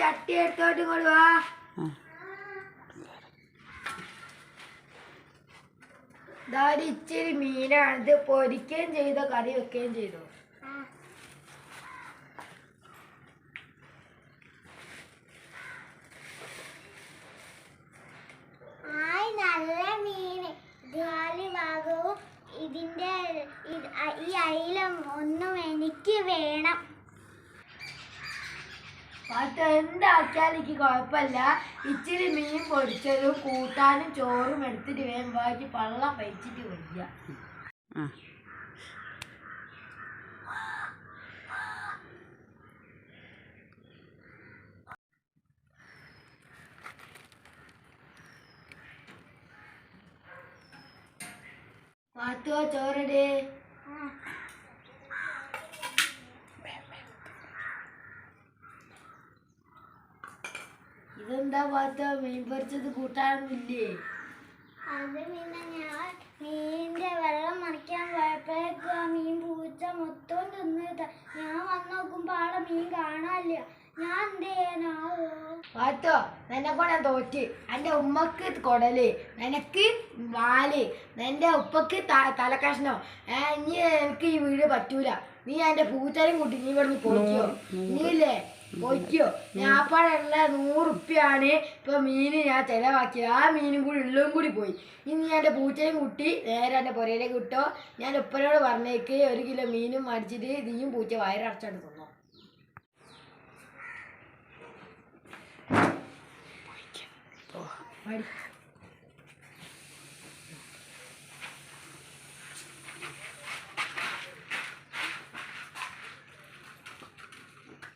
ചട്ടി എടുത്തോട്ട് ഇങ്ങോട്ട് വാ. ഇച്ചിരി മീനാണ്. ഇത് പൊരിക്കുകയും ചെയ്തോ കറി വെക്കുകയും ചെയ്തോ. ഇതിന്റെ ഈ അയില ഒന്നും എനിക്ക് വേണം. മാത്തു എന്താക്കിയാലും എനിക്ക് കുഴപ്പമില്ല. ഇച്ചിരി മീൻ പൊടിച്ചതും കൂട്ടാനും ചോറും എടുത്തിട്ട് വേഗം ബാക്കി പള്ളം വെച്ചിട്ട് വയ്യ പാത്തോ ചോറടേ? ഇതെന്താ പാത്ത മീൻ പൊരിച്ചത് കൂട്ടാനൊന്നുമില്ലേ? അത് പിന്നെ ഞാൻ മീനിന്റെ വെള്ളം മറിക്കാൻ പോയപ്പോഴേക്കും ആ മീൻ പൂച്ച മൊത്തം തിന്നിട്ട് ഞാൻ വന്ന് നോക്കുമ്പോ മീൻ കാണാനില്ല. ഞാൻ എന്ത് നിന്നെ ഞാൻ തോറ്റ്. എന്റെ ഉമ്മക്ക് കൊടൽ നിനക്ക് വാൽ നിന്റെ ഉപ്പക്ക് തലക്കഷ്ണം. ഇനി എനിക്ക് ഈ വീട് പറ്റൂല. നീ എന്റെ പൂച്ചാലും കൂട്ടി നീ ഇവിടെ പോയിക്കോ. നീല്ലേ പോയിക്കോ. ഞാൻ അപ്പാടുള്ള നൂറുപ്യാണ് ഇപ്പൊ മീന് ഞാൻ ചെലവാക്കിയത്. ആ മീനും കൂടി ഉള്ളും കൂടി പോയി. ഇനി ഞാൻ എന്റെ പൂച്ചയും കുട്ടി നേരെ എന്റെ പുരയിലേക്ക് വിട്ടോ ഞാൻ ഉപ്പനോട് പറഞ്ഞേക്ക് ഒരു കിലോ മീനും മടിച്ചിട്ട് നീയും പൂച്ച വയറടച്ചോണ്ട് തന്നോ ಮಾಡಿ